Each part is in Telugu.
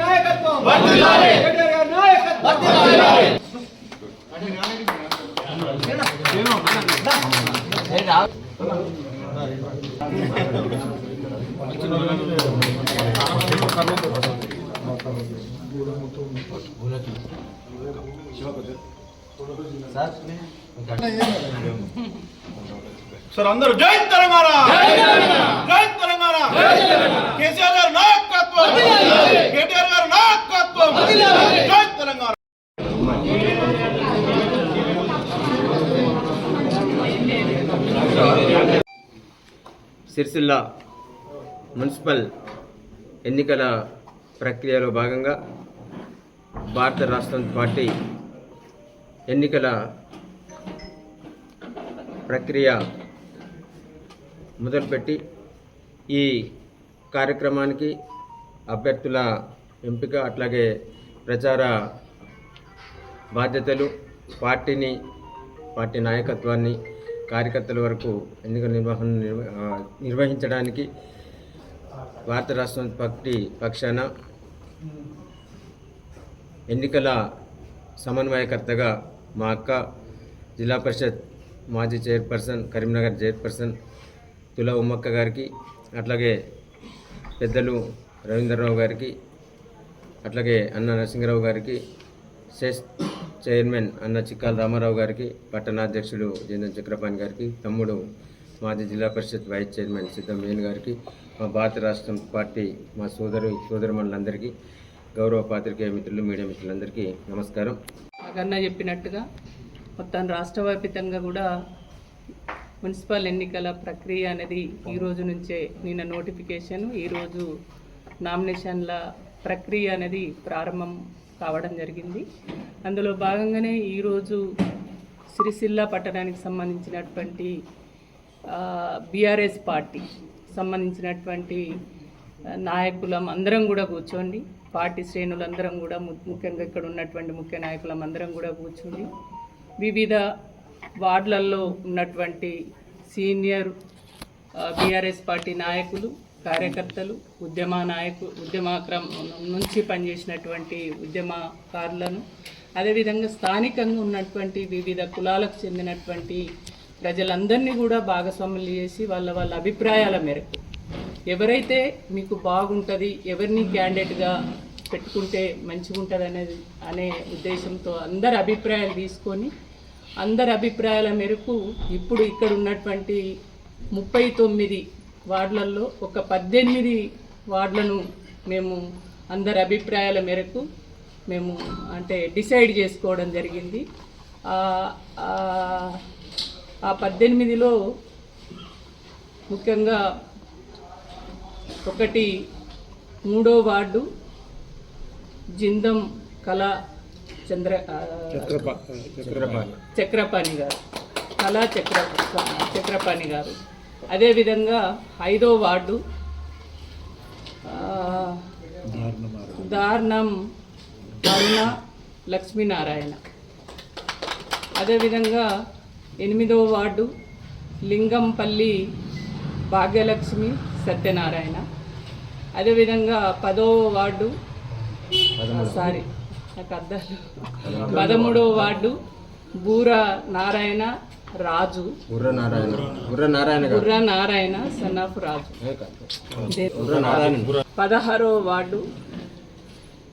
నాయకత్వం సార్ అందరూ జై తెలంగాణ! జై తెలంగాణ! కేసీఆర్ గారి నాయకత్వం! కేటీఆర్ గారి నాయకత్వం! జై తెలంగాణ! సిరిసిల్ల మున్సిపల్ ఎన్నికల ప్రక్రియలో భాగంగా భారత రాష్ట్రం పార్టీ ఎన్నికల ప్రక్రియ మొదలుపెట్టి ఈ కార్యక్రమానికి అభ్యర్థుల ఎంపిక అట్లాగే ప్రచార బాధ్యతలు పార్టీని పార్టీ నాయకత్వాన్ని కార్యకర్తల వరకు ఎన్నికల నిర్వహణ నిర్వహించడానికి భారత రాష్ట్రం పార్టీ పక్షాన ఎన్నికల సమన్వయకర్తగా మా అక్క జిల్లా పరిషత్ మాజీ చైర్పర్సన్ కరీంనగర్ చైర్పర్సన్ తుల ఉమ్మక్క గారికి అట్లాగే పెద్దలు రవీంద్రరావు గారికి అట్లాగే అన్న నరసింహరావు గారికి సెస్ చైర్మన్ అన్న చిక్కాల రామారావు గారికి పట్టణాధ్యక్షుడు జిందన్ చక్రపాణి గారికి తమ్ముడు మాజీ జిల్లా పరిషత్ వైస్ చైర్మన్ సిద్ధం గారికి మా భారత రాష్ట్రం పార్టీ మా సోదరు సోదరుమణులందరికీ గౌరవ పాత్రికేయ మిత్రులు మీడియా మిత్రులందరికీ నమస్కారం. అగన్న చెప్పినట్టుగా మొత్తం రాష్ట్ర వ్యాపితంగా కూడా మున్సిపల్ ఎన్నికల ప్రక్రియ అనేది ఈ రోజు నుంచే నిన్న నోటిఫికేషన్ ఈరోజు నామినేషన్ల ప్రక్రియ అనేది ప్రారంభం కావడం జరిగింది. అందులో భాగంగానే ఈరోజు సిరిసిల్ల పట్టణానికి సంబంధించినటువంటి బీఆర్ఎస్ పార్టీ సంబంధించినటువంటి నాయకులం అందరం కూడా కూర్చోండి. పార్టీ శ్రేణులందరం కూడా ము- ముఖ్యంగా ఇక్కడ ఉన్నటువంటి ముఖ్య నాయకులం అందరం కూడా కూర్చోండి. వివిధ వార్డులలో ఉన్నటువంటి సీనియర్ బీఆర్ఎస్ పార్టీ నాయకులు కార్యకర్తలు ఉద్యమ నాయకు ఉద్యమక్రమ నుంచి పనిచేసినటువంటి ఉద్యమకారులను అదేవిధంగా స్థానికంగా ఉన్నటువంటి వివిధ కులాలకు చెందినటువంటి ప్రజలందరినీ కూడా భాగస్వాములు చేసి వాళ్ళ వాళ్ళ అభిప్రాయాల మేరకు. ఎవరైతే మీకు బాగుంటుంది ఎవరిని క్యాండిడేట్గా పెట్టుకుంటే మంచిగా ఉంటుంది అనేది అనే ఉద్దేశంతో అందరి అభిప్రాయాలు తీసుకొని అందరి అభిప్రాయాల మేరకు ఇప్పుడు ఇక్కడ ఉన్నటువంటి ముప్పై తొమ్మిది వార్డులలో ఒక పద్దెనిమిది వార్డులను మేము అందరి అభిప్రాయాల మేరకు మేము అంటే డిసైడ్ చేసుకోవడం జరిగింది. ఆ- పద్దెనిమిదిలో ముఖ్యంగా ఒకటి మూడో వార్డు జిందం కళా చంద్ర చక్రపాణి. గారు. కళా చక్ర చక్రపాణి గారు. అదేవిధంగా ఐదో వార్డు దారుణం అరుణ లక్ష్మీనారాయణ. అదేవిధంగా ఎనిమిదవ వార్డు లింగంపల్లి భాగ్యలక్ష్మి సత్యనారాయణ. అదేవిధంగా పదవ వార్డు సారీ నాకు అర్థాలు పదమూడవ వార్డు. బూర నారాయణ రాజు. గుర్ర నారాయణ. గుర్ర నారాయణ బుర్ర నారాయణ సన్నాఫ్ రాజు. పదహారో వార్డు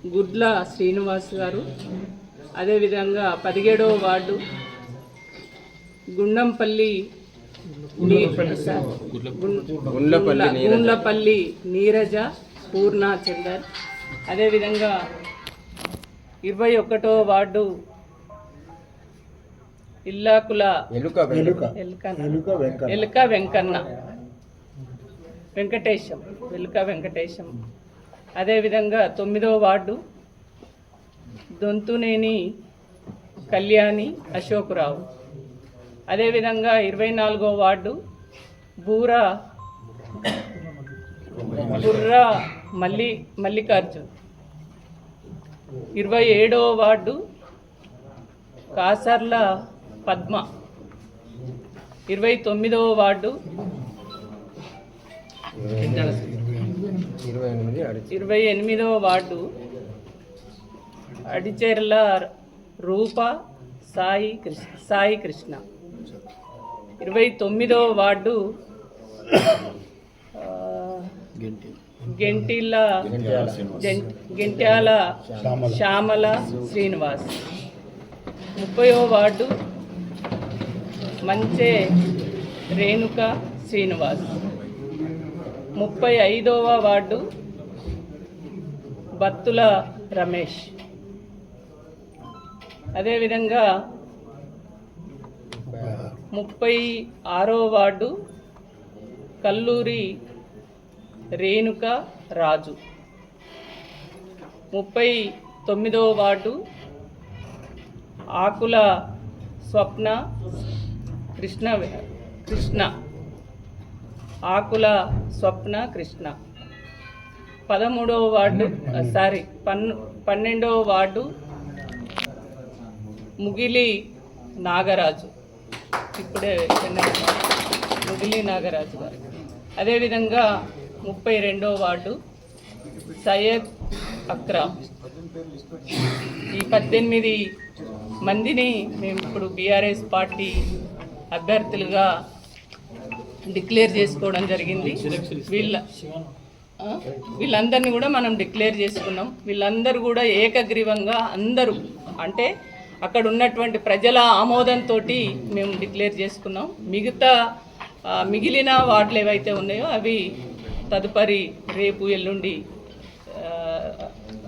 గుడ్ల శ్రీనివాస్ గారు. అదేవిధంగా పదిహేడవ వార్డు గుండంపల్లి గుండ్లపల్లి నీరజ. పూర్ణ చందర్ అదేవిధంగా ఇరవై ఒకటో వార్డు ఇల్లాకుల ఎలుక వెలుక ఎలుక ఎలుక వెంకన్న. వెంకటేశం. వెలుక వెంకటేశం. అదేవిధంగా తొమ్మిదవ వార్డు దొంతునేని కళ్యాణి అశోకురావు. అదేవిధంగా ఇరవై నాలుగో వార్డు బూర బుర్రా మల్లి మల్లికార్జున్. ఇరవై ఏడో వార్డు కాసర్ల పద్మ. ఇరవై తొమ్మిదవ వార్డు ఇరవై ఇరవై ఎనిమిదవ వార్డు అడిచెర్ల రూప సాయి కృష్ణ సాయి కృష్ణ. ఇరవై తొమ్మిదవ వార్డు జెం- గెంట్యాల శ్యామల శ్రీనివాస్. ముప్పయో వార్డు మంచే రేణుక శ్రీనివాస్. ముప్పై ఐదవ వార్డు బత్తుల రమేష్. అదేవిధంగా ముప్పై ఆరో వార్డు కల్లూరి రేణుక రాజు. ముప్పై తొమ్మిదో వార్డు ఆకుల స్వప్న కృష్ణ కృష్ణ. ఆకుల స్వప్న కృష్ణ. పదమూడవ వార్డు సారీ పన్ను పన్నెండవ వార్డు ముగిలి నాగరాజు. ఇప్పుడే చెన్నై ముగిలి నాగరాజు గారు. అదేవిధంగా ముప్పై రెండో వార్డు సయ్యద్ అక్రామ్. ఈ పద్దెనిమిది మందిని మేము ఇప్పుడు బీఆర్ఎస్ పార్టీ అభ్యర్థులుగా డిక్లేర్ చేసుకోవడం జరిగింది. వీళ్ళ వీళ్ళందరినీ కూడా మనం డిక్లేర్ చేసుకున్నాం. వీళ్ళందరూ కూడా ఏకగ్రీవంగా అందరూ అంటే అక్కడ ఉన్నటువంటి ప్రజల ఆమోదంతో మేము డిక్లేర్ చేసుకున్నాం. మిగతా మిగిలిన వార్డులు ఏవైతే ఉన్నాయో అవి తదుపరి రేపు ఎల్లుండి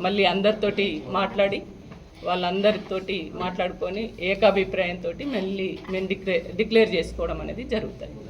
మళ్ళీ అందరితోటి మాట్లాడి వాళ్ళందరితోటి మాట్లాడుకొని ఏకాభిప్రాయంతో మళ్ళీ మేము డిక్లేర్ డిక్లేర్ చేసుకోవడం అనేది జరుగుతుంది